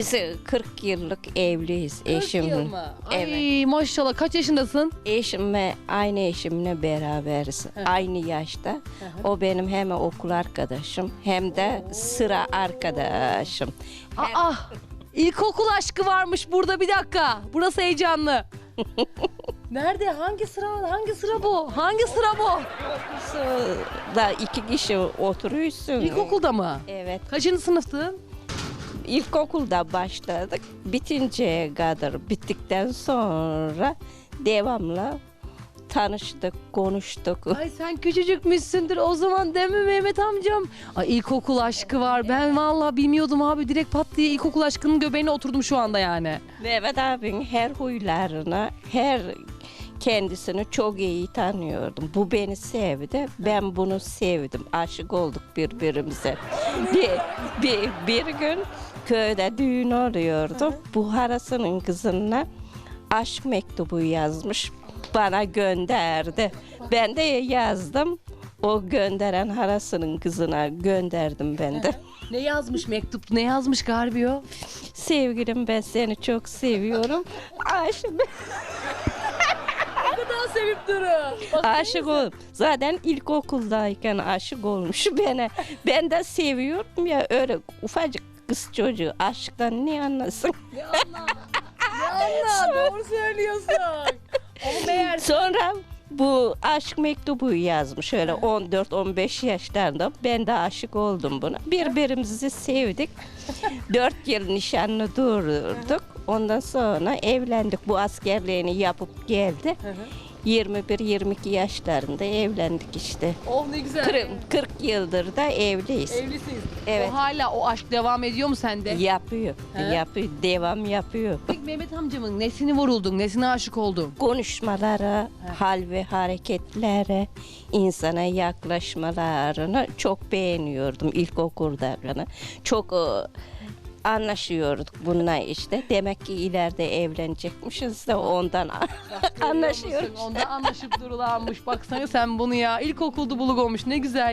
Biz 40 yıllık evliyiz eşimle. Ay Evet. maşallah kaç yaşındasın? Eşimle aynı eşimle beraberiz. Aynı yaşta. O benim hem okul arkadaşım hem de sıra arkadaşım. Aa ilkokul aşkı varmış burada bir dakika. Burası heyecanlı. Nerede? Hangi sıra? Hangi sıra bu? Hangi sıra bu? Da iki kişi oturuyorsun. İlkokulda mı? Evet. Kaçıncı sınıftın? İlkokulda başladık. Bitinceye kadar bittikten sonra devamlı tanıştık, konuştuk. Ay sen küçücükmüşsündür o zaman değil mi Mehmet amcam? Ay ilkokul aşkı var. Ben vallahi bilmiyordum abi. Direkt pat diye ilkokul aşkının göbeğine oturdum şu anda yani. Mehmet abin her huylarını, her kendisini çok iyi tanıyordum. Bu beni sevdi, ben bunu sevdim. Aşık olduk birbirimize. Bir, bir, bir gün köyde düğün oluyordu. Bu harasının kızına aşk mektubu yazmış. Bana gönderdi. Ben de yazdım. O gönderen harasının kızına gönderdim ben de. Ne yazmış mektup? Ne yazmış Garbiyo? Sevgilim ben seni çok seviyorum. Aşık, Daha sevip durun. aşık ol. Zaten ilkokuldayken aşık olmuş bana. Ben de seviyorum ya öyle ufacık kız çocuğu aşktan ne anlasın. Anla doğru söylüyorsun. Ama meğer Sonra bu aşk mektubu yazmış öyle 14-15 yaşlarında. Ben de aşık oldum buna. Birbirimizi sevdik. 4 yıl nişanlı durduk. Ondan sonra evlendik. Bu askerliğini yapıp geldi. 21-22 yaşlarında evlendik işte. oh ne güzel. 40, 40 yıldır da evliyiz. Evlisiniz. Evet. O hala o aşk devam ediyor mu sende? Yapıyor, He? yapıyor, devam yapıyor. Peki Mehmet amcamın nesini vuruldun, nesine aşık oldun? konuşmaları, hal ve hareketlere, insana yaklaşmalarını çok beğeniyordum ilkokullarını. Çok e, anlaşıyorduk bununla işte. Demek ki ileride evlenecekmişiz de ondan anlaşıyoruz. Onda anlaşıp durulanmış. Baksana sen bunu ya. İlkokulda buluk olmuş. Ne güzel